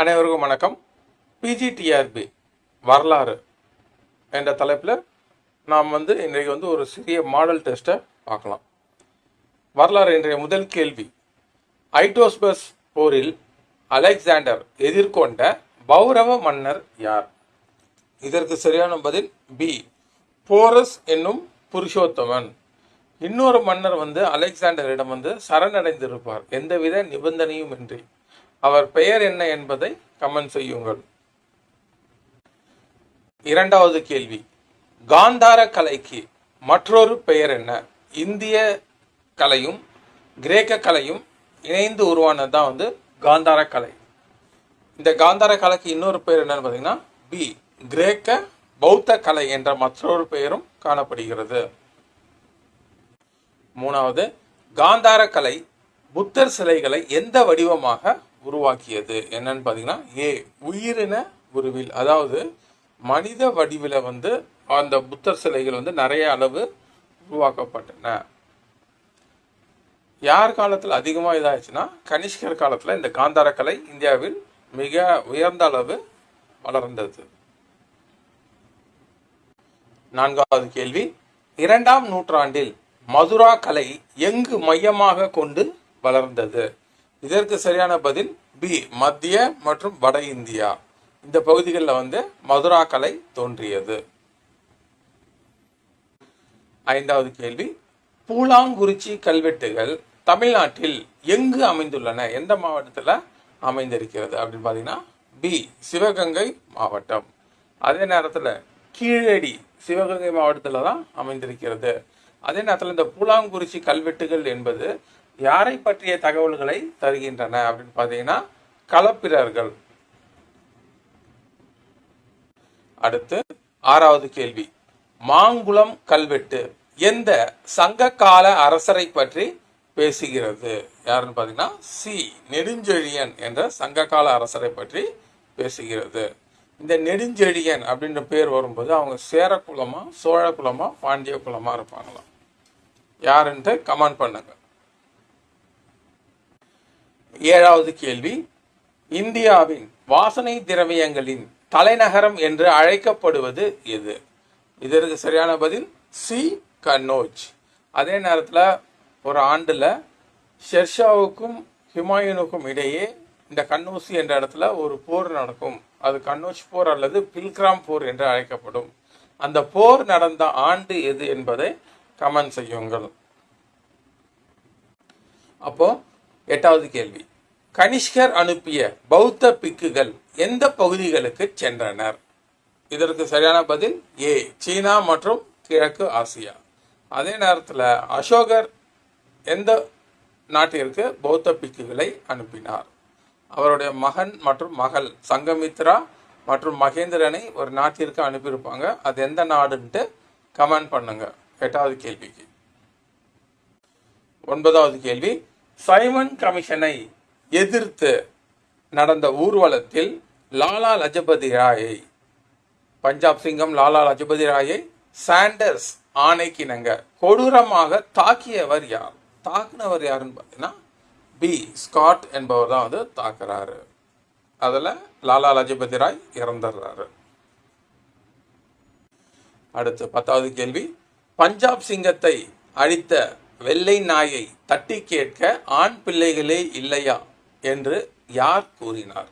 அனைவருக்கும் வணக்கம். பிஜிடிஆர்பி வரலாறு என்ற தலைப்பில் நாம் வந்து இன்றைக்கு வந்து ஒரு சிறிய மாடல் டெஸ்ட்டை பார்க்கலாம். வரலாறு இன்றைய முதல் கேள்வி. ஐட்டோஸ்பஸ் போரில் அலெக்சாண்டர் எதிர்கொண்ட பௌரவ மன்னர் யார்? இதற்கு சரியான பதில் பி போரஸ் என்னும் புருஷோத்தமன். இன்னொரு மன்னர் வந்து அலெக்சாண்டரிடம் வந்து சரணடைந்திருப்பார். எந்தவித நிபந்தனையும் இன்றி. அவர் பெயர் என்ன என்பதை கமெண்ட் செய்யுங்கள். இரண்டாவது கேள்வி. காந்தார கலைக்கு மற்றொரு பெயர் என்ன? இந்திய கலையும் கிரேக்க கலையும் இணைந்து உருவானது தான் வந்து காந்தார கலை. இந்த காந்தார கலைக்கு இன்னொரு பெயர் என்னன்னு பார்த்தீங்கன்னா பி கிரேக்க பௌத்த கலை என்ற மற்றொரு பெயரும் காணப்படுகிறது. மூணாவது காந்தார கலை புத்தர் சிலைகளை எந்த வடிவமாக உருவாக்கியது என்னன்னு பார்த்தீங்கன்னா ஏ உயிரின உருவில். அதாவது மனித வடிவில் வந்து அந்த புத்தர் சிலைகள் வந்து நிறைய அளவு உருவாக்கப்பட்டன. யார் காலத்தில் அதிகமாக இதாகிடுச்சுன்னா கனிஷ்கர் காலத்தில் இந்த காந்தார கலை இந்தியாவில் மிக உயர்ந்த அளவு வளர்ந்தது. நான்காவது கேள்வி. இரண்டாம் நூற்றாண்டில் மதுரா கலை எங்கு மையமாக கொண்டு வளர்ந்தது? இதற்கு சரியான பதில் பி மத்திய மற்றும் வட இந்தியா. இந்த பகுதிகளில் வந்து மதுரா கலை தோன்றியது. ஐந்தாவது கேள்வி. பூலாங்குறிச்சி கல்வெட்டுகள் தமிழ்நாட்டில் எங்கு அமைந்துள்ளன? எந்த மாவட்டத்தில் அமைந்திருக்கிறது அப்படின்னு பார்த்தீங்கன்னா பி சிவகங்கை மாவட்டம். அதே நேரத்தில் கீழடி சிவகங்கை மாவட்டத்தில் தான் அமைந்திருக்கிறது. அதே நேரத்தில் இந்த பூலாங்குறிச்சி கல்வெட்டுகள் என்பது யாரை பற்றிய தகவல்களை தருகின்றன அப்படின்னு பார்த்தீங்கன்னா களப்பிரர்கள் அடுத்து ஆறாவது கேள்வி. மாங்குளம் கல்வெட்டு எந்த சங்ககால அரசரை பற்றி பேசுகிறது? யாருன்னு பார்த்தீங்கன்னா சி. நெடுஞ்செழியன் என்ற சங்ககால அரசரை பற்றி பேசுகிறது. இந்த நெடுஞ்செழியன் அப்படின்ற பேர் வரும்போது அவங்க சேர குலமா சோழ குலமா பாண்டிய குலமா இருப்பாங்களாம். யாருன்ட்டு கமெண்ட் பண்ணுங்க. ஏழாவது கேள்வி. இந்தியாவின் வாசனை திரவியங்களின் தலைநகரம் என்று அழைக்கப்படுவது எது? இதற்கு சரியான பதில். சி. கன்னோஜ் அதே நேரத்தில் ஒரு ஆண்டில் ஷெர்ஷாவுக்கும் ஹுமாயூனுக்கும் இடையே இந்த கண்ணூசி என்ற இடத்துல ஒரு போர் நடக்கும். அது கண்ணூச் போர் அல்லது பில்கிராம் போர் என்று அழைக்கப்படும். அந்த போர் நடந்த ஆண்டு எது என்பதை கமெண்ட் செய்யுங்கள். அப்போ எட்டாவது கேள்வி. கனிஷ்கர் அனுப்பிய பௌத்த பிக்குகள் எந்த பகுதிகளுக்கு சென்றனர்? இதற்கு சரியான பதில் ஏ சீனா மற்றும் கிழக்கு ஆசியா. அதே நேரத்தில் அசோகர் எந்த நாட்டிற்கு பௌத்த பிக்குகளை அனுப்பினார்? அவருடைய மகன் மற்றும் மகள் சங்கமித்ரா மற்றும் மகேந்திரனை ஒரு நாட்டிற்கு அனுப்பியிருப்பாங்க. அது எந்த நாடுன்ட்டு கமெண்ட் பண்ணுங்க. எட்டாவது கேள்விக்கு. ஒன்பதாவது கேள்வி சைமன் கமிஷனை எதிர்த்து நடந்த ஊர்வலத்தில் லாலா லஜபதி ராயை பஞ்சாப் சிங்கம் லாலா லஜபதி ராயை சாண்டர்ஸ் ஆணைக்கிணங்க. கொடூரமாக தாக்கியவர் யார்? தாக்குனவர் யாருன்னு பார்த்தீங்கன்னா பி. ஸ்காட் என்பவர் தான் வந்து தாக்குறாரு. அதில் லாலா லஜபதி ராய் இறந்துடுறாரு. அடுத்து பத்தாவது கேள்வி. பஞ்சாப் சிங்கத்தை அழித்த வெள்ளை நாயை தட்டி கேட்க ஆண் பிள்ளைகளே இல்லையா? என்று யார் கூறினார்?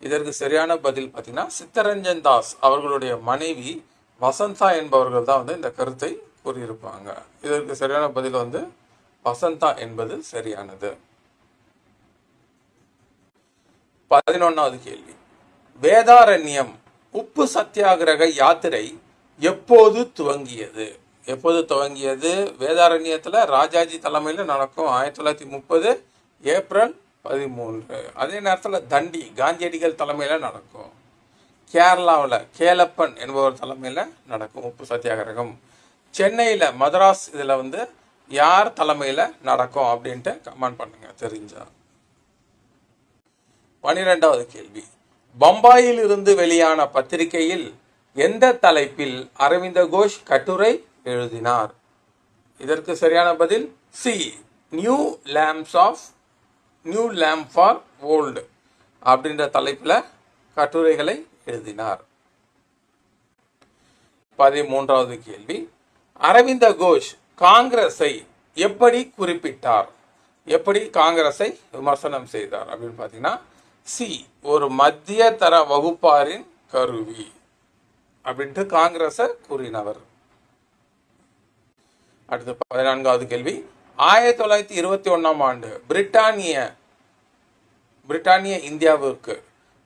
இதற்கு சரியான பதில் பார்த்தீங்கன்னா சித்தரஞ்சன் தாஸ் அவர்களுடைய மனைவி வசந்தா என்பவர்கள் தான் வந்து இந்த கருத்தை கூறியிருப்பாங்க. இதற்கு சரியான பதில் வந்து வசந்தா என்பது சரியானது. பதினொன்னாவது கேள்வி. வேதாரண்யம் உப்பு சத்தியாகிரக யாத்திரை எப்போது துவங்கியது? எப்போது துவங்கியது? வேதாரண்யத்தில் ராஜாஜி தலைமையில் நடக்கும் ஆயிரத்தி தொள்ளாயிரத்தி முப்பது ஏப்ரல் பதிமூன்று. அதே நேரத்தில் தண்டி காந்தியடிகள் தலைமையில் நடக்கும். கேரளாவில் கேலப்பன் என்பவர் தலைமையில் நடக்கும் உப்பு சத்தியாகிரகம். சென்னையில் மதராஸ் இதில் வந்து யார் தலைமையில் நடக்கும் அப்படின்ட்டு கமெண்ட் பண்ணுங்கள் தெரிஞ்சா. பனிரெண்டாவது கேள்வி. பம்பாயில் இருந்து வெளியான பத்திரிகையில் எந்த தலைப்பில் அரவிந்த கோஷ் கட்டுரை எழுதினார்? இதற்கு சரியான பதில் C new lamps of new lamp for old அப்படின்ற தலைப்பில் கட்டுரைகளை எழுதினார். பதிமூன்றாவது கேள்வி. அரவிந்த கோஷ் காங்கிரஸை எப்படி குறிப்பிட்டார்? எப்படி காங்கிரஸை விமர்சனம் செய்தார் அப்படின்னு பார்த்தீங்கன்னா சி ஒரு மத்திய தர வகுப்பாரின் கருவி அப்படின்ட்டு காங்கிரஸை கூறினவர். அடுத்து பதினான்காவது கேள்வி. ஆயிரத்தி தொள்ளாயிரத்தி இருபத்தி ஒன்றாம் ஆண்டு பிரிட்டானிய பிரிட்டானிய இந்தியாவிற்கு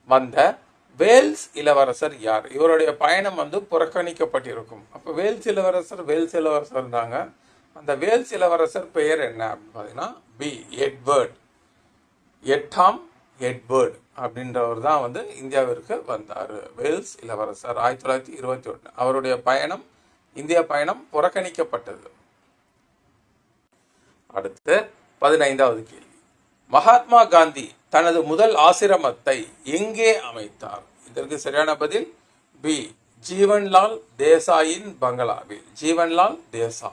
வந்த வேல்ஸ் இளவரசர் யார்? இவருடைய பயணம் வந்து புறக்கணிக்கப்பட்டிருக்கும். அப்போ வேல்ஸ் இளவரசர் வேல்ஸ் இளவரசர் இருந்தாங்க. அந்த வேல்ஸ் இளவரசர் பெயர் என்ன அப்படின்னு பார்த்தீங்கன்னா பி. எட்வர்ட். எட்டாம் எட்வர்ட் அப்படின்றவர் தான் வந்து இந்தியாவிற்கு வந்தார். வேல்ஸ் இளவரசர் ஆயிரத்தி தொள்ளாயிரத்தி இருபத்தி ஒன்று அவருடைய பயணம் இந்திய பயணம் புறக்கணிக்கப்பட்டது. அடுத்து பதினைந்தாவது கேள்வி. மகாத்மா காந்தி தனது முதல் ஆசிரமத்தை எங்கே அமைத்தார்? இதற்கு சரியான பதில் பி ஜீவன்லால் தேசாயின் பங்களாவில். ஜீவன்லால் தேசா.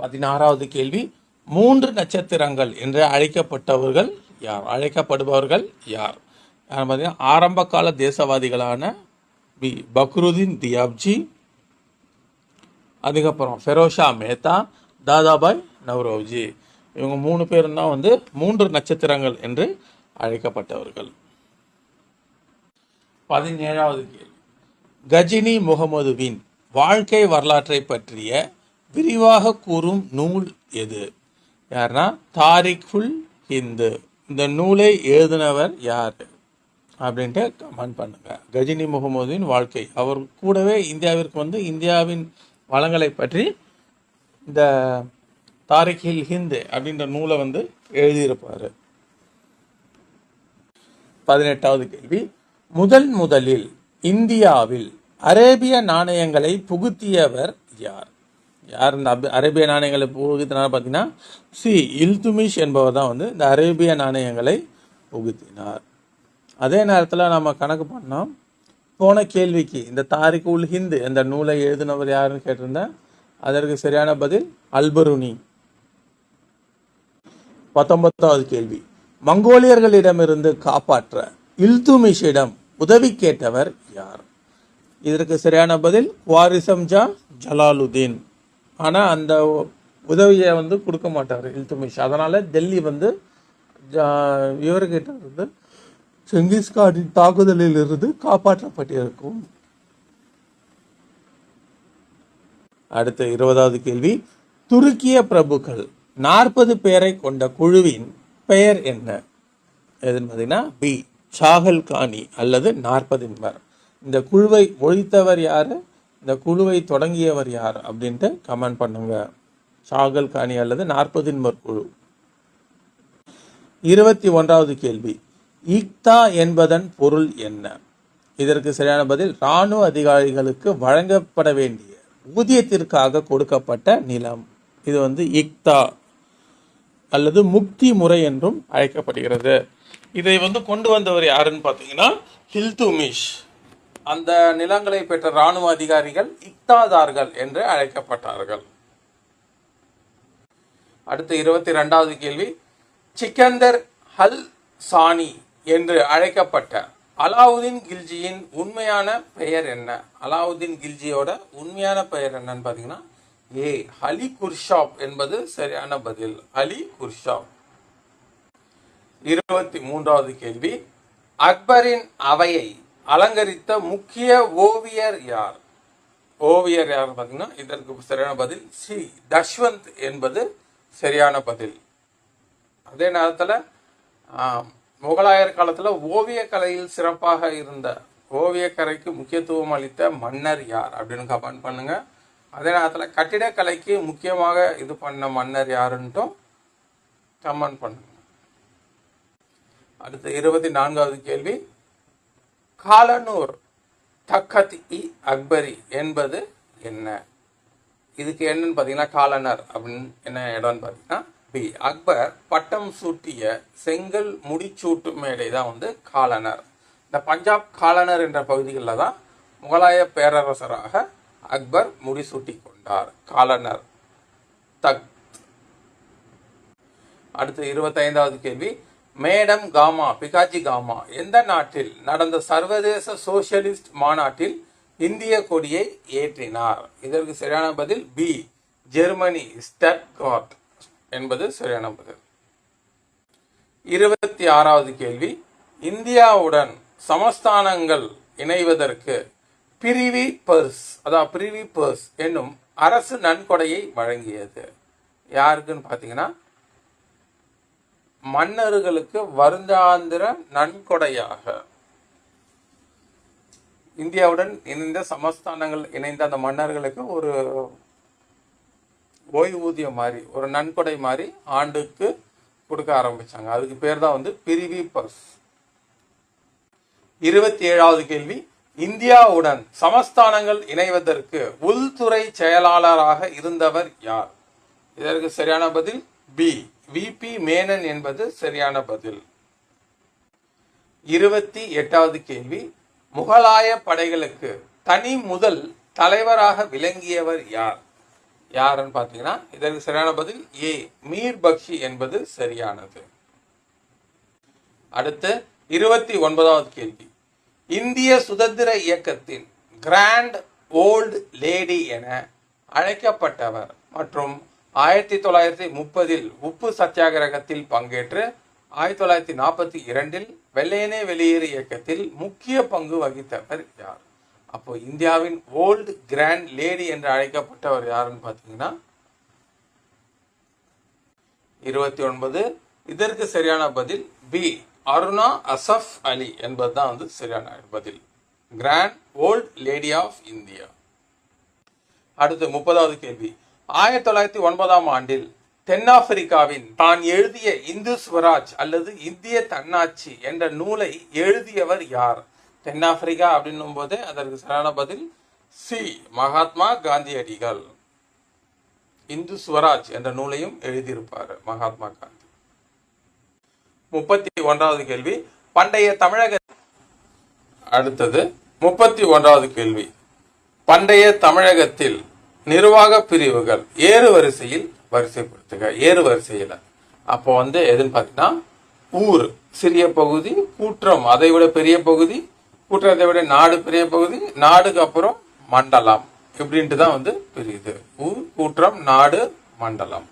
பதினாறாவது கேள்வி மூன்று நட்சத்திரங்கள் என்று அழைக்கப்பட்டவர்கள் யார்? அழைக்கப்படுபவர்கள் யார்? யார் பார்த்தீங்கன்னா ஆரம்ப கால தேசவாதிகளான பி பக்ருதீன் தியாப்ஜி அதுக்கப்புறம் ஃபெரோஷா மேத்தா தாதாபாய் நவ்ரோஜி. இவங்க மூணு பேரும் தான் வந்து மூன்று நட்சத்திரங்கள் என்று அழைக்கப்பட்டவர்கள். பதினேழாவது கேள்வி. கஜினி முகமதுவின் வாழ்க்கை வரலாற்றை பற்றிய விரிவாக கூறும் நூல் எது? யாருன்னா தாரிக்ஃபுல் ஹிந்து. இந்த நூலை எழுதினவர் யார்? அப்படின்ட்டு கமெண்ட் பண்ணுங்கள் கஜினி முகமதுவின் வாழ்க்கை. அவர் கூடவே இந்தியாவிற்கு வந்து இந்தியாவின் வளங்களை பற்றி இந்த தாரிகில் ஹிந்து அப்படின்ற நூலை வந்து எழுதியிருப்பார். பதினெட்டாவது கேள்வி. முதன் முதலில் இந்தியாவில் அரேபிய நாணயங்களை புகுத்தியவர் யார்? யார் இந்த அரேபிய நாணயங்களை புகுத்தினார் பார்த்தீங்கன்னா சி. இல்துமிஷ் என்பவர் தான் வந்து இந்த அரேபிய நாணயங்களை புகுத்தினார். அதே நேரத்தில் நம்ம கணக்கு பண்ணோம் போன கேள்விக்கு இந்த தாரிக் உல் ஹிந்து இந்த நூலை எழுதினவர் யாருன்னு கேட்டிருந்தேன். அதற்கு சரியான பதில் அல்பருனி. பத்தொன்பதாவது கேள்வி. மங்கோலியர்களிடமிருந்து காப்பாற்ற இல்துமிஷிடம் உதவி கேட்டவர் யார்? இதற்கு சரியான பதில் குவாரிசம்ஜா ஜலாலுதீன். ஆனால் அந்த உதவியை வந்து கொடுக்க மாட்டார் இல்துமிஷ். அதனால் டெல்லி வந்து இவர்கிட்ட இருந்து செங்கிஸ்கானின் தாக்குதலில் இருந்து காப்பாற்றப்பட்டிருக்கும். அடுத்த இருபதாவது கேள்வி துருக்கிய பிரபுக்கள் நாற்பது பேரை கொண்ட குழுவின் பெயர் என்ன? எதுன்னு பார்த்தீங்கன்னா பி. சாகல் காணி அல்லது நாற்பதின்மர் இந்த குழுவை ஒழித்தவர் யார்? இந்த குழுவை தொடங்கியவர் யார்? அப்படின்ட்டு கமெண்ட் பண்ணுங்க. சாகல் காணி அல்லது நாற்பதின்மர் குழு. இருபத்தி ஒன்றாவது கேள்வி. இக்தா என்பதன் பொருள் என்ன? இதற்கு சரியான பதில் இராணுவ அதிகாரிகளுக்கு வழங்கப்பட வேண்டிய ஊதியத்திற்காக கொடுக்கப்பட்ட நிலம். இது வந்து இக்தா. அல்லது முக்தி முறை என்றும் அழைக்கப்படுகிறது. இதை வந்து கொண்டு வந்தவர் யாருன்னு பார்த்தீங்கன்னா ஹில்துமிஷ் அந்த நிலங்களை பெற்ற இராணுவ அதிகாரிகள் இக்தாதார்கள் என்று அழைக்கப்பட்டார்கள். அடுத்து இருபத்தி ரெண்டாவது கேள்வி. சிக்கந்தர் ஹல் சானி என்று அழைக்கப்பட்ட அலாவுதீன் கில்ஜியின் உண்மையான பெயர் என்ன? அலாவுதீன் கில்ஜியோட உண்மையான பெயர் என்னன்னு பார்த்தீங்கன்னா ஏ அலி குர்ஷாப் என்பது சரியான பதில். அலி குர்ஷாப். இருபத்தி மூன்றாவது கேள்வி. அக்பரின் அவையை அலங்கரித்த முக்கிய ஓவியர் யார்? ஓவியர் யார் பார்த்தீங்கன்னா இதற்கு சரியான பதில் சி தஷ்வந்த் என்பது சரியான பதில். அதே நேரத்தில் முகலாயர் காலத்தில் ஓவியக்கலையில் சிறப்பாக இருந்த ஓவியக்கலைக்கு முக்கியத்துவம் அளித்த மன்னர் யார் அப்படின்னு கமெண்ட் பண்ணுங்க. அதே நேரத்தில் கட்டிடக்கலைக்கு முக்கியமாக இது பண்ண மன்னர் யாருன்ட்டும் கமெண்ட் பண்ணுங்க அடுத்து இருபத்தி நான்காவது கேள்வி. காலனூர் தக்கத் இ அக்பரி என்பது என்ன? இதுக்கு என்னன்னு பார்த்தீங்கன்னா காலனர் அப்படின்னு என்ன இடம்னு பார்த்தீங்கன்னா பி. அக்பர் பட்டம் சூட்டிய செங்கல் முடிச்சூட்டு மேடை தான் வந்து காலனர். இந்த பஞ்சாப் காலனர் என்ற பகுதிகளில் தான் முகலாய பேரரசராக அக்பர் முடிசூட்டி கொண்டார் காலனர் தக். அடுத்து இருபத்தைந்தாவது கேள்வி. மேடம் காமா பிகாஜி காமா எந்த நாட்டில் நடந்த சர்வதேச சோசியலிஸ்ட் மாநாட்டில் இந்திய கொடியை ஏற்றினார்? இதற்கு சரியான பதில் பி ஜெர்மனி ஸ்டட்கார்ட் என்பது சரியான பதில். இருபத்தி ஆறாவது கேள்வி. இந்தியாவுடன் சமஸ்தானங்கள் இணைவதற்கு பிரிவி பர்ஸ் அதாவது பிரிவி பர்ஸ் என்னும் அரசு நன்கொடையை வழங்கியது. யாருக்குன்னு பார்த்தீங்கன்னா மன்னர்களுக்கு வருந்தாந்திர நன்கொடையாக. இந்தியாவுடன் இணைந்த சமஸ்தானங்கள் இணைந்த அந்த மன்னர்களுக்கு ஒரு ஓய்வூதியம் மாதிரி ஒரு நன்கொடை மாதிரி ஆண்டுக்கு கொடுக்க ஆரம்பிச்சாங்க. அதுக்கு பேர் தான் வந்து பிரிவி பர்ஸ். இருபத்தி ஏழாவது கேள்வி இந்தியாவுடன் சமஸ்தானங்கள் இணைவதற்கு உள்துறை செயலாளராக இருந்தவர் யார்? இதற்கு சரியான பதில் பி. விபி மேனன் என்பது சரியான பதில். இருபத்தி எட்டாவது கேள்வி. முகலாய படைகளுக்கு தனி முதல் தலைவராக விளங்கியவர் யார்? யாருன்னு பார்த்தீங்கன்னா இதற்கு சரியான பதில் ஏ. மீர் பக்ஷி என்பது சரியானது. அடுத்து இருபத்தி ஒன்பதாவது கேள்வி. இந்திய சுதந்திர இயக்கத்தின் கிராண்ட் ஓல்டு லேடி என அழைக்கப்பட்டவர் மற்றும் ஆயிரத்தி தொள்ளாயிரத்தி முப்பதில் உப்பு சத்தியாகிரகத்தில் பங்கேற்று ஆயிரத்தி தொள்ளாயிரத்தி நாற்பத்தி இரண்டில் வெள்ளையனே வெளியேறு இயக்கத்தில் முக்கிய பங்கு வகித்தவர் யார்? அப்போ இந்தியாவின் ஓல்டு கிராண்ட் லேடி என்று அழைக்கப்பட்டவர் யாருன்னு பார்த்தீங்கன்னா இருபத்தி ஒன்பது இதற்கு சரியான பதில் பி அருணா அசஃப் அலி என்பதுதான் வந்து சரியான பதில். Grand old lady of India அடுத்து முப்பதாவது கேள்வி. ஆயிரத்தி தொள்ளாயிரத்தி ஒன்பதாம் ஆண்டில் தென்னாப்பிரிக்காவின் தான் எழுதிய இந்து ஸ்வராஜ் அல்லது இந்திய தன்னாட்சி என்ற நூலை எழுதியவர் யார்? தென்னாப்பிரிக்கா அப்படின்னும் போது அதற்கு சரியான பதில் சி. மகாத்மா காந்தியடிகள். இந்து ஸ்வராஜ் என்ற நூலையும் எழுதியிருப்பார் மகாத்மா காந்தி. முப்பத்தி ஒன்றாவது கேள்வி. பண்டைய தமிழக அடுத்தது முப்பத்தி ஒன்றாவது கேள்வி. பண்டைய தமிழகத்தில் நிர்வாக பிரிவுகள் ஏறு வரிசையில் வரிசைப்படுத்துக ஏறு வரிசையில். அப்போ வந்து எதுன்னு பார்த்தீங்கன்னா ஊர் சிறிய பகுதி கூற்றம் அதை விட பெரிய பகுதி கூற்றத்தை விட நாடு பெரிய பகுதி நாடுக்கு அப்புறம் மண்டலம் இப்படின்ட்டு தான் வந்து பிரியுது. ஊர் கூற்றம் நாடு மண்டலம்.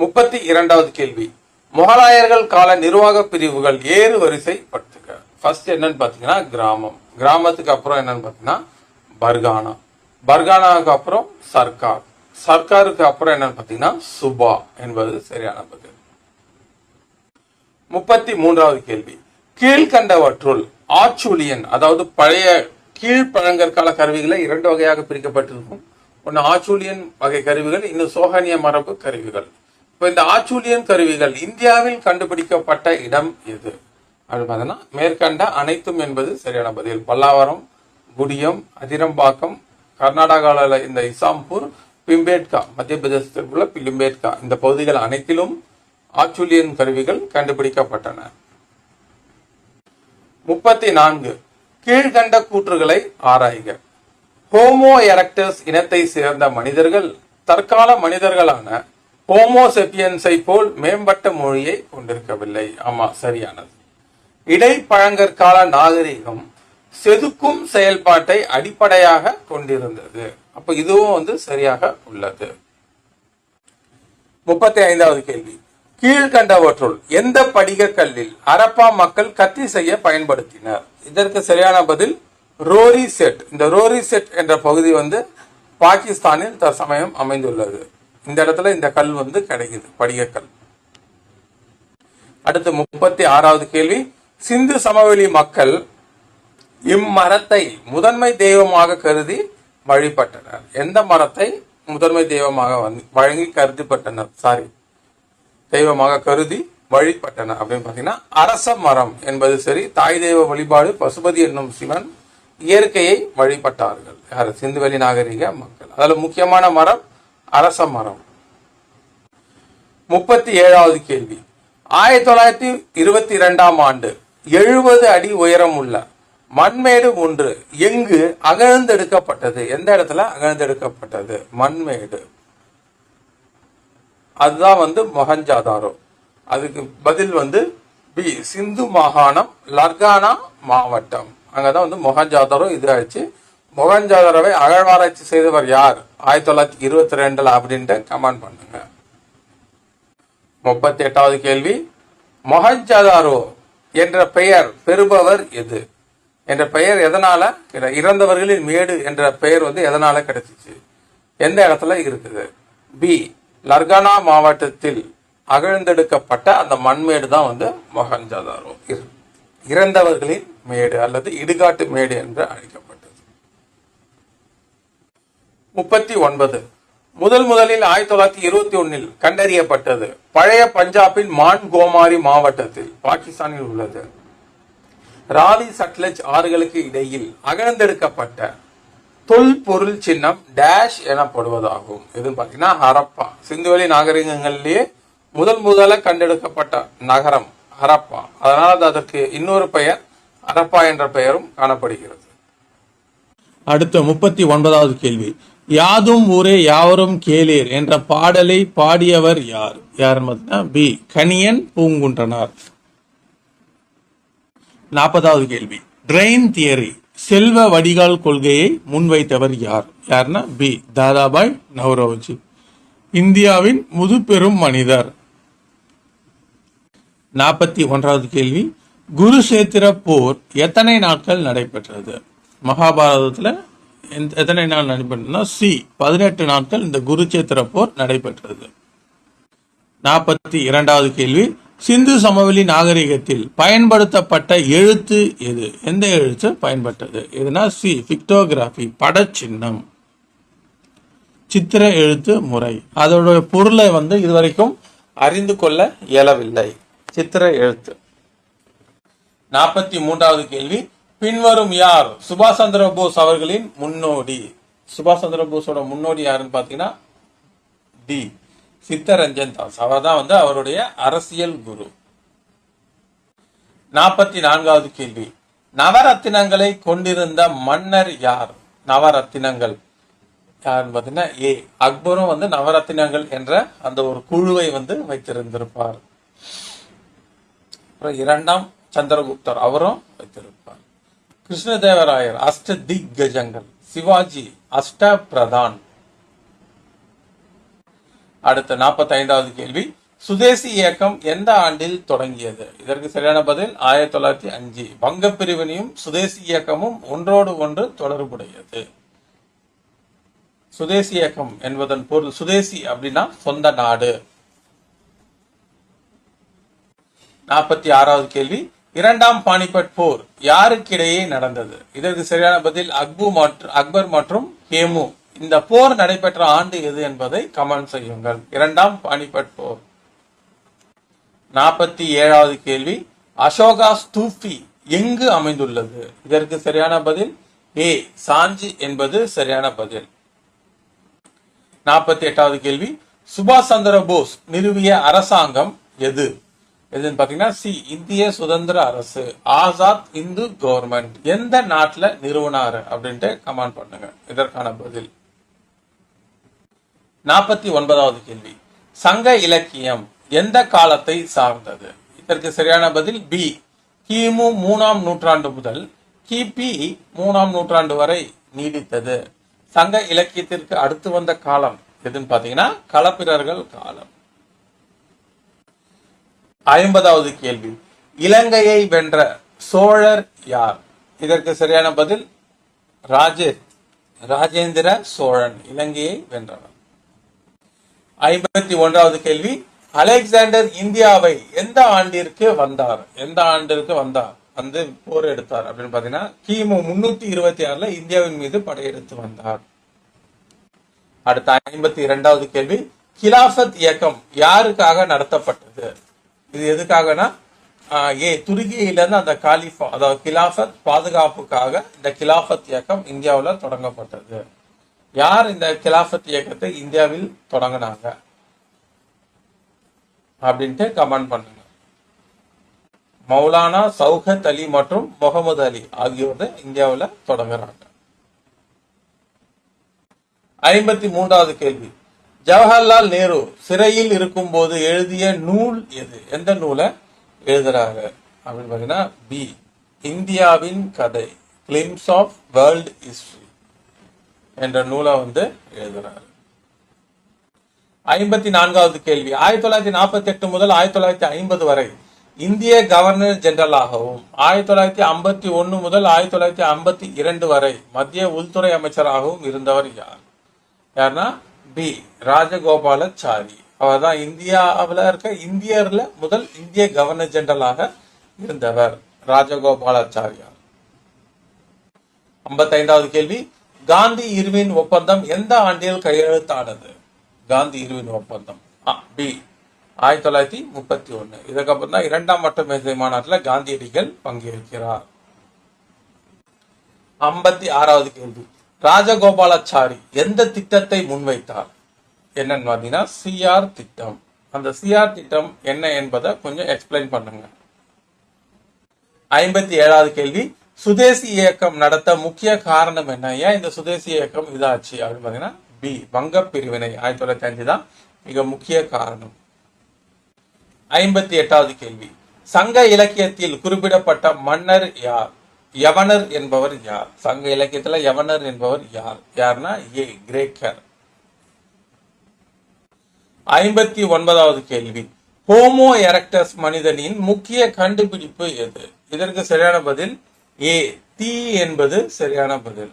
முப்பத்தி இரண்டாவது கேள்வி. முகலாயர்கள் கால நிர்வாக பிரிவுகள் ஏறு வரிசைப்படுத்துக. ஃபர்ஸ்ட் என்னன்னு பார்த்தீங்கன்னா கிராமம். கிராமத்துக்கு அப்புறம் என்னன்னு பார்த்தீங்கன்னா பர்கானா. பர்கானாவுக்கு அப்புறம் சர்க்கார் சர்க்காருக்கு அப்புறம் என்னன்னு பார்த்தீங்கன்னா சுபா என்பது சரியான பதில். முப்பத்தி மூன்றாவது கேள்வி. கீழ்கண்டவற்றுள் ஆச்சூலியன் அதாவது பழைய கீழ்ப்பழங்கற்கால கருவிகளை இரண்டு வகையாக பிரிக்கப்பட்டிருக்கும். ஒன்று ஆச்சூலியன் வகை கருவிகள் இன்னும் சோகானிய மரபு கருவிகள். இப்போ இந்த ஆச்சூலியன் கருவிகள் இந்தியாவில் கண்டுபிடிக்கப்பட்ட இடம் எது? அப்படின்னு பார்த்தோன்னா மேற்கண்ட அனைத்தும் என்பது சரியான பதில். பல்லாவரம் குடியம் அதிரம்பாக்கம் கர்நாடகாவில் இந்த இசாம்பூர் பிம்பேட்கா மத்திய பிரதேசத்தில் உள்ள பிலிம்பேட்கா இந்த பகுதிகள் அனைத்திலும் ஆச்சூலியன் கருவிகள் கண்டுபிடிக்கப்பட்டன. முப்பத்தி நான்கு கீழ்கண்ட கூற்றுகளை ஆராய்க. ஹோமோ எரக்டஸ் இனத்தை சேர்ந்த மனிதர்கள் தற்கால மனிதர்களான ஹோமோசெப்பியன்ஸை போல் மேம்பட்ட மொழியை கொண்டிருக்கவில்லை. ஆமா சரியானது. இடைப்பழங்கற்கால நாகரிகம் செதுக்கும் செயல்பாட்டை அடிப்படையாக கொண்டிருந்தது. அப்ப இதுவும் வந்து சரியாக உள்ளது. முப்பத்தி ஐந்தாவது கேள்வி. கீழ்கண்டவற்றுள் எந்த படிக கல்லில் அரப்பா மக்கள் கத்தி செய்ய பயன்படுத்தினர்? இதற்கு சரியான பதில் ரோரி செட். இந்த ரோரி செட் என்ற பகுதி வந்து பாகிஸ்தானில் தற்சமயம் அமைந்துள்ளது. இந்த இடத்துல இந்த கல் வந்து கிடைக்குது படிகக்கல் அடுத்து முப்பத்தி ஆறாவது கேள்வி. சிந்து சமவெளி மக்கள் இம்மரத்தை முதன்மை தெய்வமாக கருதி வழிபட்டனர். எந்த மரத்தை முதன்மை தெய்வமாக வந்து வழங்கி கருதிப்பட்டனர்? சாரி தெய்வமாக கருதி வழிபட்டனர் அப்படின்னு பார்த்தீங்கன்னா அரச மரம் என்பது சரி தாய் தெய்வ வழிபாடு பசுபதி என்னும் சிவன் இயற்கையை வழிபட்டார்கள். யார்? சிந்துவெளி நாகரிக மக்கள். அதில் முக்கியமான மரம் அரச மரம் முப்பத்தி ஏழாவது கேள்வி. ஆயிரத்தி தொள்ளாயிரத்தி இருபத்தி இரண்டாம் ஆண்டு எழுபது அடி உயரம் உள்ள மண்மேடு ஒன்று எங்கு அகழ்ந்தெடுக்கப்பட்டது? எந்த இடத்துல அகழ்ந்தெடுக்கப்பட்டது? மண்மேடு. அதுதான் வந்து மொஹஞ்சாதாரோ அதுக்கு பதில் வந்து பி சிந்து மாகாணம் லர்கானா மாவட்டம். அங்கதான் வந்து மொஹஞ்சாதரோ இது ஆயிடுச்சு மொஹஞ்சாதரோவை அகழ்வாராய்ச்சி செய்தவர் யார்? ஆயிரத்தி தொள்ளாயிரத்தி இருபத்தி ரெண்டுல அப்படின்ட்டு கமெண்ட் பண்ணுங்க. முப்பத்தி எட்டாவது கேள்வி மொஹஞ்சாதாரோ என்ற பெயர் பெறுபவர் எது? என்ற பெயர் எதனால? இறந்தவர்களின் மேடு என்ற பெயர் வந்து எதனால கிடைச்சிச்சு? எந்த இடத்துல இருக்குது? பி லர்கானா மாவட்டத்தில் அகழ்ந்தெடுக்கப்பட்ட அந்த மண்மேடு தான் வந்து மொஹஞ்சாதாரோ இறந்தவர்களின் மேடு அல்லது இடுகாட்டு மேடு என்று அழைக்கப்படும். முப்பத்தி ஒன்பது. முதல் முதலில் ஆயிரத்தி தொள்ளாயிரத்தி இருபத்தி ஒன்னில் கண்டறியப்பட்டது. பழைய பஞ்சாபின் மான் கோமாரி மாவட்டத்தில் பாகிஸ்தானில் உள்ளது. ராவி சட்லஜ் ஆறுகளுக்கு இடையில் அகழ்ந்தெடுக்கப்பட்ட தொல்பொருள் சின்னம் டேஷ் எனப்படுவதாகும். இது பார்த்தீங்கன்னா ஹரப்பா. சிந்துவெளி நாகரிகங்களிலேயே முதல் முதல கண்டெடுக்கப்பட்ட நகரம் ஹரப்பா. அதனால் அது அதற்கு இன்னொரு பெயர் ஹரப்பா என்ற பெயரும் காணப்படுகிறது. அடுத்த முப்பத்தி ஒன்பதாவது கேள்வி. யாதும் ஊரே யாவரும் கேளீர் என்ற பாடலை பாடியவர் யார்? யாருன்னு பார்த்தீங்கன்னா பி. கணியன் பூங்குன்றனார். நாற்பதாவது கேள்வி. ட்ரெயின் தியரி செல்வ வடிகால் கொள்கையை முன்வைத்தவர் யார்? யாருன்னா பி. தாதாபாய் நவரோஜி. இந்தியாவின் முதுபெரும் மனிதர். நாற்பத்தி ஒன்றாவது கேள்வி. குருஷேத்திர போர் எத்தனை நாட்கள் நடைபெற்றது? மகாபாரதத்தில் எத்தனை நாள் நடைபெற்றதுன்னா சி பதினெட்டு நாட்கள் இந்த குருச்சேத்திர போர் நடைபெற்றது. நாற்பத்தி இரண்டாவது கேள்வி சிந்து சமவெளி நாகரிகத்தில் பயன்படுத்தப்பட்ட எழுத்து எது? எந்த எழுத்து பயன்பட்டது? எதுனா சி பிக்டோகிராஃபி படச்சின்னம். சித்திர எழுத்து முறை. அதோட பொருளை வந்து இதுவரைக்கும் அறிந்து கொள்ள இயலவில்லை. சித்திர எழுத்து. நாற்பத்தி மூன்றாவது கேள்வி பின்வரும் யார்? சுபாஷ் சந்திர போஸ் அவர்களின் முன்னோடி. சுபாஷ் சந்திர போஸோட முன்னோடி யாருன்னு பாத்தீங்கன்னா டி. சித்தரஞ்சன் தாஸ். அவர் தான் வந்து அவருடைய அரசியல் குரு. நாற்பத்தி நான்காவது கேள்வி. நவரத்தினங்களை கொண்டிருந்த மன்னர் யார்? நவரத்தினங்கள். யாருன்னு பார்த்தீங்கன்னா ஏ. அக்பரும் வந்து நவரத்தினங்கள் என்ற அந்த ஒரு குழுவை வந்து வைத்திருந்திருப்பார். அப்புறம் இரண்டாம் சந்திரகுப்தர் அவரும் வைத்திருப்பார். கிருஷ்ணதேவராயர் அஷ்ட திக்கஜங்கள் சிவாஜி அஷ்ட பிரதான் அடுத்த நாற்பத்தி ஐந்தாவது கேள்வி. சுதேசி இயக்கம் எந்த ஆண்டில் தொடங்கியது? இதற்கு சரியான பதில் ஆயிரத்தி தொள்ளாயிரத்தி அஞ்சு. வங்க பிரிவினையும் சுதேசி இயக்கமும் ஒன்றோடு ஒன்று தொடர்புடையது. சுதேசி இயக்கம் என்பதன் பொருள் சுதேசி அப்படின்னா சொந்த நாடு. நாற்பத்தி ஆறாவது கேள்வி. இரண்டாம் பானிபட் போர் யாருக்கிடையே நடந்தது? இதற்கு சரியான பதில் அக்பு மற்றும் அக்பர் மற்றும் ஹேமு. இந்த போர் நடைபெற்ற ஆண்டு எது என்பதை கமெண்ட் செய்யுங்கள். இரண்டாம் பானிபட் போர். நாற்பத்தி ஏழாவது கேள்வி. அசோகா ஸ்தூபி எங்கு அமைந்துள்ளது? இதற்கு சரியான பதில் ஏ சாஞ்சி என்பது சரியான பதில். நாற்பத்தி எட்டாவது கேள்வி. சுபாஷ் சந்திர போஸ் நிறுவிய அரசாங்கம் எது? எதுன்னு பாத்தீங்கன்னா சி இந்திய சுதந்திர அரசு ஆசாத் இந்து கவர்மெண்ட் எந்த நாட்டுல நிறுவனாரு அப்படின்ட்டு கமெண்ட் பண்ணுங்க. இதற்கான பதில். நாற்பத்தி ஒன்பதாவது கேள்வி. சங்க இலக்கியம் எந்த காலத்தை சார்ந்தது? இதற்கு சரியான பதில் பி. கிமு மூணாம் நூற்றாண்டு முதல் கிபி மூணாம் நூற்றாண்டு வரை நீடித்தது. சங்க இலக்கியத்திற்கு அடுத்து வந்த காலம் எதுன்னு பாத்தீங்கன்னா களப்பிரர்கள் காலம். ஐம்பதாவது கேள்வி. இலங்கையை வென்ற சோழர் யார்? இதற்கு சரியான பதில் ராஜே ராஜேந்திர சோழன் இலங்கையை வென்றவர். ஐம்பத்தி ஒன்றாவது கேள்வி அலெக்சாண்டர் இந்தியாவை எந்த ஆண்டிற்கு வந்தார்? எந்த ஆண்டிற்கு வந்தார்? வந்து போர் எடுத்தார் அப்படின்னு பாத்தீங்கன்னா கிமு முன்னூத்தி இருபத்தி ஆறுல இந்தியாவின் மீது படையெடுத்து வந்தார். அடுத்த ஐம்பத்தி இரண்டாவது கேள்வி கிலாஃபத் இயக்கம் யாருக்காக நடத்தப்பட்டது? இது எதுக்காகனா ஏ துருக்கியிலிருந்து அந்த காலிஃபா அதாவது கிலாஃபத் பாதுகாப்புக்காக இந்த கிலாஃபத் இயக்கம் இந்தியாவுல தொடங்கப்பட்டது. யார் இந்த கிலாஃபத் இயக்கத்தை இந்தியாவில் தொடங்கினாங்க? அப்படின்ட்டு கமெண்ட் பண்ணுங்க. மௌலானா சௌகத் அலி மற்றும் முகமது அலி ஆகியோர் இந்தியாவில் தொடங்குறாங்க. ஐம்பத்தி மூன்றாவது கேள்வி. ஜவஹர்லால் நேரு சிறையில் இருக்கும்போது எழுதிய நூல் எது? எந்த நூலை? எழுதுறாரு அப்படின்னு பார்த்தீங்கன்னா பி. இந்தியாவின் கதை கிளிம்ஸ் ஆஃப் வேர்ல்டு ஹிஸ்டரி என்ற நூலை வந்து எழுதுறாரு. ஐம்பத்தி நான்காவது கேள்வி. ஆயிரத்தி தொள்ளாயிரத்தி நாற்பத்தி எட்டு முதல் ஆயிரத்தி தொள்ளாயிரத்தி ஐம்பது வரை இந்திய கவர்னர் ஜெனரலாகவும் ஆயிரத்தி தொள்ளாயிரத்தி ஐம்பத்தி ஒன்று முதல் ஆயிரத்தி தொள்ளாயிரத்தி ஐம்பத்தி இரண்டு வரை மத்திய உள்துறை அமைச்சராகவும் இருந்தவர் யார்? யார்னா பி ராஜகோபாலாச்சாரி. அவர் தான் இந்தியாவில் இருக்க இந்தியர்ல முதல் இந்திய கவர்னர் ஜெனரலாக இருந்தவர் ராஜகோபாலாச்சாரியார். ஐம்பத்தைந்தாவது கேள்வி காந்தி இருவின் ஒப்பந்தம் எந்த ஆண்டில் கையெழுத்தானது? காந்தி இருவின் ஒப்பந்தம். பி ஆயிரத்தி தொள்ளாயிரத்தி முப்பத்தி ஒன்னு. இதுக்கப்புறம் தான் இரண்டாம் மட்ட மேசை மாநாட்டில் காந்தியடிகள் பங்கேற்கிறார். ஐம்பத்தி ஆறாவது கேள்வி. ராஜகோபாலாச்சாரி எந்த திட்டத்தை முன்வைத்தார்? என்னன்னு பார்த்தீங்கன்னா சிஆர் திட்டம். அந்த சிஆர் திட்டம் என்ன என்பதை கொஞ்சம் எக்ஸ்பிளைன் பண்ணுங்க. ஐம்பத்தி ஏழாவது கேள்வி. சுதேசி இயக்கம் நடத்த முக்கிய காரணம் என்ன? ஏன் இந்த சுதேசி இயக்கம் இதாச்சு? அப்படின்னு பார்த்தீங்கன்னா பி வங்க பிரிவினை ஆயிரத்தி தொள்ளாயிரத்தி அஞ்சு தான் மிக முக்கிய காரணம். ஐம்பத்தி எட்டாவது கேள்வி. சங்க இலக்கியத்தில் குறிப்பிடப்பட்ட மன்னர் யார்? யவனர் என்பவர் யார்? சங்க இலக்கியத்தில் யவனர் என்பவர் யார்? யார்னா ஏ கிரேக்கர். ஐம்பத்தி ஒன்பதாவது கேள்வி. ஹோமோ எரக்டஸ் மனிதனின் முக்கிய கண்டுபிடிப்பு எது? இதற்கு சரியான பதில் ஏ தீ என்பது சரியான பதில்.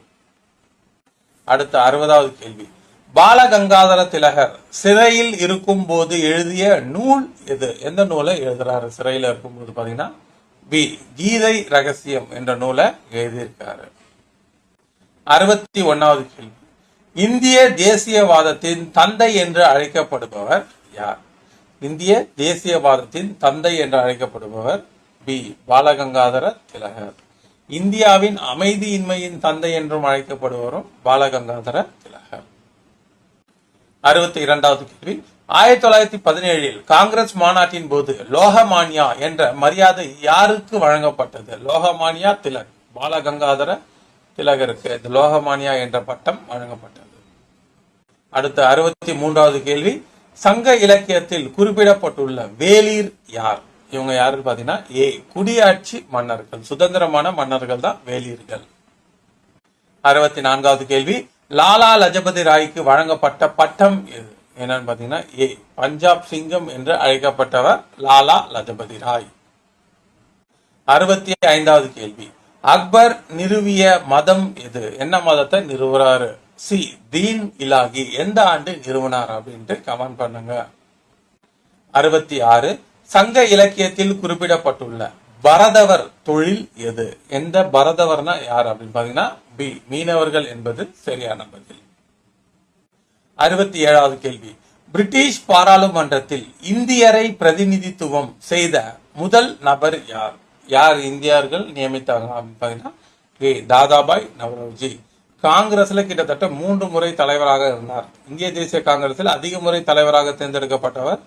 அடுத்த அறுபதாவது கேள்வி. பாலகங்காதர திலகர் சிறையில் இருக்கும் போது எழுதிய நூல் எது? எந்த நூலை எழுதுறாரு? சிறையில் இருக்கும்போது பார்த்தீங்கன்னா பி கீதை ரகசியம் என்ற நூலை எழுதியிருக்காரு. அறுபத்தி ஒன்னாவது கேள்வி. இந்திய தேசியவாதத்தின் தந்தை என்று அழைக்கப்படுபவர் யார்? இந்திய தேசியவாதத்தின் தந்தை என்று அழைக்கப்படுபவர் பி பாலகங்காதர திலகர். இந்தியாவின் அமைதியின்மையின் தந்தை என்றும் அழைக்கப்படுவரும் பாலகங்காதர திலகர். அறுபத்தி இரண்டாவது கேள்வி. ஆயிரத்தி தொள்ளாயிரத்தி பதினேழில் காங்கிரஸ் மாநாட்டின் போது லோகமானியா என்ற மரியாதை யாருக்கு வழங்கப்பட்டது? லோகமானியா திலக் பாலகங்காதர திலகருக்கு இந்த லோகமானியா என்ற பட்டம் வழங்கப்பட்டது. அடுத்த அறுபத்தி மூன்றாவது கேள்வி சங்க இலக்கியத்தில் குறிப்பிடப்பட்டுள்ள வேலீர் யார்? இவங்க யாருன்னு பார்த்தீங்கன்னா ஏ குடியாட்சி மன்னர்கள் சுதந்திரமான மன்னர்கள் தான் வேலீர்கள். அறுபத்தி நான்காவது கேள்வி லாலா லஜபதி ராய்க்கு வழங்கப்பட்ட பட்டம் எது? என்னன்னு பாத்தீங்கன்னா ஏ பஞ்சாப் சிங்கம் என்று அழைக்கப்பட்டவர் லாலா லஜபதி ராய். அறுபத்தி ஐந்தாவது கேள்வி. அக்பர் நிறுவிய மதம் எது? என்ன மதத்தை நிறுவுறாரு? சி தீன் இலாகி எந்த ஆண்டு நிறுவனார் அப்படின்ட்டு கமெண்ட் பண்ணுங்க. அறுபத்தி ஆறு சங்க இலக்கியத்தில் குறிப்பிடப்பட்டுள்ள பரதவர் தொழில் எது? எந்த பரதவர்னா யார் அப்படின்னு பாத்தீங்கன்னா பி மீனவர்கள் என்பது சரியான பதில். அறுபத்தி ஏழாவது கேள்வி. பிரிட்டிஷ் பாராளுமன்றத்தில் இந்தியரை பிரதிநிதித்துவம் செய்த முதல் நபர் யார்? யார் இந்தியர்கள் நியமித்தாங்க அப்படின்னு ஏ தாதாபாய் நவரோஜி. காங்கிரஸ்ல கிட்டத்தட்ட மூன்று முறை தலைவராக இருந்தார். இந்திய தேசிய காங்கிரஸில் அதிக முறை தலைவராக தேர்ந்தெடுக்கப்பட்டவர்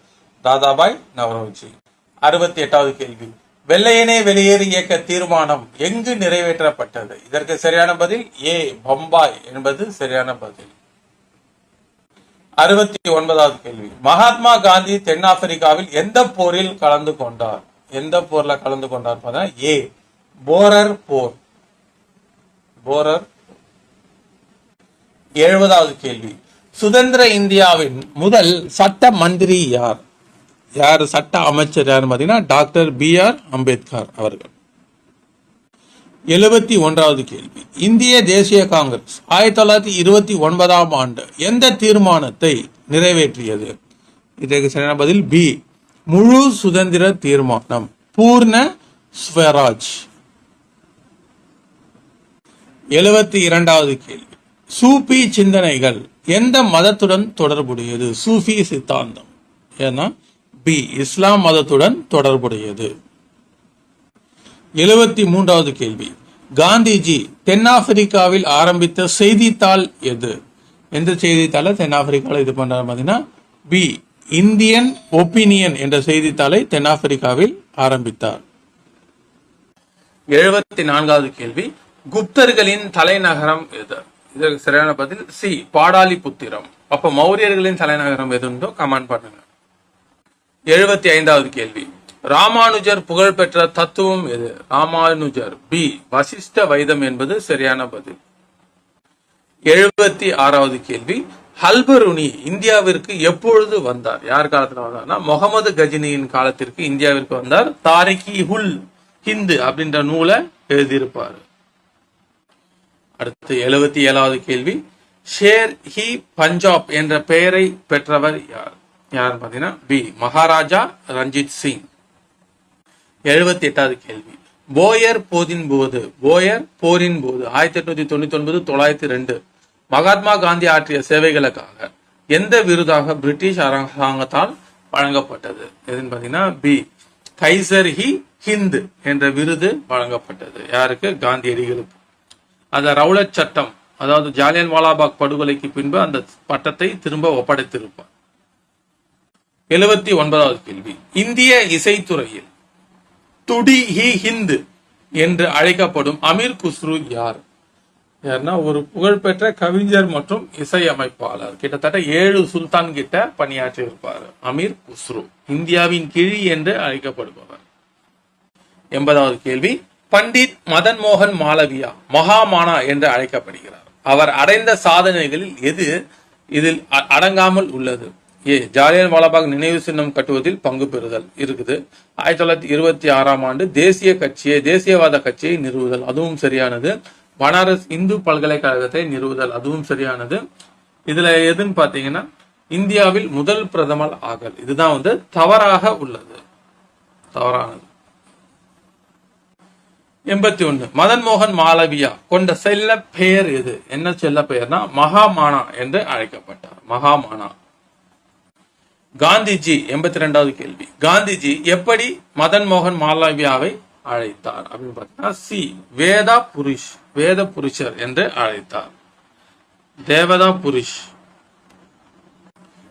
தாதாபாய் நவரோஜி. அறுபத்தி எட்டாவது கேள்வி. வெள்ளையனே வெளியேறு இயக்க தீர்மானம் எங்கு நிறைவேற்றப்பட்டது? இதற்கு சரியான பதில் ஏ பம்பாய் என்பது சரியான பதில். அறுபத்தி ஒன்பதாவது கேள்வி. மகாத்மா காந்தி தென்னாப்பிரிக்காவில் எந்த போரில் கலந்து கொண்டார்? எந்த போர்ல கலந்து கொண்டார் ஏ போரர் போர். போரர். எழுபதாவது கேள்வி. சுதந்திர இந்தியாவின் முதல் சட்ட மந்திரி யார்? யார்? சட்ட அமைச்சர் யார் பார்த்தீங்கன்னா டாக்டர் பி ஆர் அம்பேத்கர் அவர்கள். எழுபத்தி ஒன்றாவது கேள்வி. இந்திய தேசிய காங்கிரஸ் ஆயிரத்தி தொள்ளாயிரத்தி இருபத்தி ஒன்பதாம் ஆண்டு எந்த தீர்மானத்தை நிறைவேற்றியது? இதற்கு சரியான பதில் பி முழு சுதந்திர தீர்மானம். பூர்ண ஸ்வராஜ். எழுபத்தி இரண்டாவது கேள்வி. சூஃபி சிந்தனைகள் எந்த மதத்துடன் தொடர்புடையது? சூஃபி சித்தாந்தம். ஏன்னா பி இஸ்லாம் மதத்துடன் தொடர்புடையது. எழுபத்தி மூன்றாவது கேள்வி. காந்திஜி தென்னாப்பிரிக்காவில் ஆரம்பித்த செய்தித்தாள் எது? எந்த செய்தித்தாளை? தென்னாப்பிரிக்காவில் இது பண்ணுறாரு பார்த்தீங்கன்னா பி இந்தியன் ஒப்பீனியன் என்ற செய்தித்தாளை தென்னாப்பிரிக்காவில் ஆரம்பித்தார். எழுபத்தி நான்காவது கேள்வி குப்தர்களின் தலைநகரம் எது? இதற்கு சரியான பதில். சி பாடாலிபுத்திரம். அப்ப மௌரியர்களின் தலைநகரம் எதுண்டோ கமெண்ட் பண்ணுங்க. எழுபத்தி ஐந்தாவது கேள்வி ராமானுஜர் புகழ்பெற்ற தத்துவம் எது? ராமானுஜர். பி. வசிஷ்ட வைதம் என்பது சரியான பதில். எழுபத்தி ஆறாவது கேள்வி. ஹல்பருனி இந்தியாவிற்கு எப்பொழுது வந்தார்? யார் காலத்துல வந்தார்னா முகமது கஜினியின் காலத்திற்கு இந்தியாவிற்கு வந்தார். தாரிகி ஹுல் ஹிந்து அப்படின்ற நூலை எழுதியிருப்பார். அடுத்து எழுபத்தி ஏழாவது கேள்வி. ஷேர் ஹி பஞ்சாப் என்ற பெயரை பெற்றவர் யார்? யார் பார்த்தீங்கன்னா பி. மகாராஜா ரஞ்சித் சிங். எழுபத்தி எட்டாவது கேள்வி. போயர் போதின் போது போயர் போரின் போது ஆயிரத்தி எட்நூத்தி தொண்ணூத்தி ஒன்பது தொள்ளாயிரத்தி ரெண்டு மகாத்மா காந்தி ஆற்றிய சேவைகளுக்காக எந்த விருதாக பிரிட்டிஷ் அரசாங்கத்தால் வழங்கப்பட்டது? எதுன்னு பாத்தீங்கன்னா பி. கைசர் ஹி ஹிந்து என்ற விருது வழங்கப்பட்டது. யாருக்கு? காந்தியடிகளுக்கு. அந்த ரவுலட் சட்டம் அதாவது ஜாலியன் வாலாபாக் படுகொலைக்கு பின்பு அந்த பட்டத்தை திரும்ப ஒப்படைத்திருப்பார். எழுபத்தி ஒன்பதாவது கேள்வி. இந்திய இசைத்துறையில் துடி ஹி ஹிந்து என்று அழைக்கப்படும் அமீர் குஸ்ரு யார்? யாருன்னா ஒரு புகழ்பெற்ற கவிஞர் மற்றும் இசையமைப்பாளர். கிட்டத்தட்ட ஏழு சுல்தான் கிட்ட பணியாற்றி இருப்பார் அமீர் குஸ்ரு. இந்தியாவின் கிழி என்று அழைக்கப்படுபவர். எண்பதாவது கேள்வி. பண்டிட் மதன் மோகன் மாளவியா மகாமானா என்று அழைக்கப்படுகிறார். அவர் அடைந்த சாதனைகளில் எது? இதில் அ- அடங்காமல் உள்ளது. ஏ ஜாலியன் வாலாபாக் நினைவு சின்னம் கட்டுவதில் பங்கு பெறுதல் இருக்குது. ஆயிரத்தி தொள்ளாயிரத்தி இருபத்தி ஆறாம் ஆண்டு தேசிய கட்சியை தேசியவாத கட்சியை நிறுவுதல் அதுவும் சரியானது. பனாரஸ் இந்து பல்கலைக்கழகத்தை நிறுவுதல் அதுவும் சரியானது. இதுல எதுன்னு பாத்தீங்கன்னா இந்தியாவில் முதல் பிரதமர் ஆகல். இதுதான் வந்து தவறாக உள்ளது. தவறானது. எண்பத்தி ஒண்ணு மதன் மோகன் மாலவியா கொண்ட செல்ல பெயர் எது? என்ன செல்ல பெயர்னா மகாமானா என்று அழைக்கப்பட்டார். மகாமானா. காந்திஜி எண்பத்தி ரெண்டாவது கேள்வி. காந்திஜி எப்படி மதன் மோகன் மாலவியாவை அழைத்தார்? அப்படின்னு பார்த்தீங்கன்னா சி. வேதா புருஷ் வேத புருஷர் என்று அழைத்தார். தேவதா புருஷ்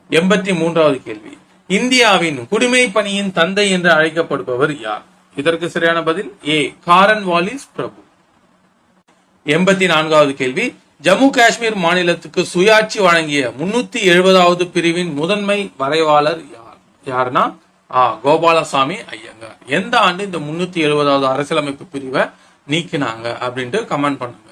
எண்பத்தி மூன்றாவது கேள்வி. இந்தியாவின் குடிமை பணியின் தந்தை என்று அழைக்கப்படுபவர் யார்? இதற்கு சரியான பதில் ஏ. காரன் வாலிஸ் பிரபு. எண்பத்தி நான்காவது கேள்வி. ஜம்மு காஷ்மீர் மாநிலத்துக்கு சுயாட்சி வழங்கிய முன்னூத்தி எழுபதாவது பிரிவின் முதன்மை வரைவாளர் யார்? யாருன்னா ஆ கோபாலசாமி ஐயங்கார் எந்த ஆண்டு இந்த முன்னூத்தி எழுபதாவது அரசியலமைப்பு பிரிவை நீக்கினாங்க அப்படின்ட்டு கமெண்ட் பண்ணுங்க.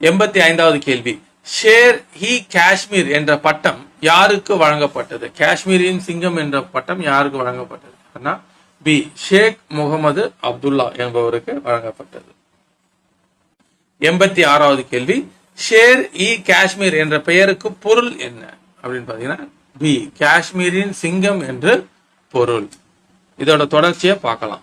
எண்பத்தி ஐந்தாவது கேள்வி. ஷேர் ஹி காஷ்மீர் என்ற பட்டம் யாருக்கு வழங்கப்பட்டது? காஷ்மீரின் சிங்கம் என்ற பட்டம் யாருக்கு வழங்கப்பட்டது? பி ஷேக் முகமது அப்துல்லா என்பவருக்கு வழங்கப்பட்டது. எண்பத்தி ஆறாவது கேள்வி ஷேர் இ காஷ்மீர் என்ற பெயருக்கு பொருள் என்ன? அப்படின்னு பாத்தீங்கன்னா பி காஷ்மீரின் சிங்கம் என்று பொருள். இதோட தொடர்ச்சியை பார்க்கலாம்.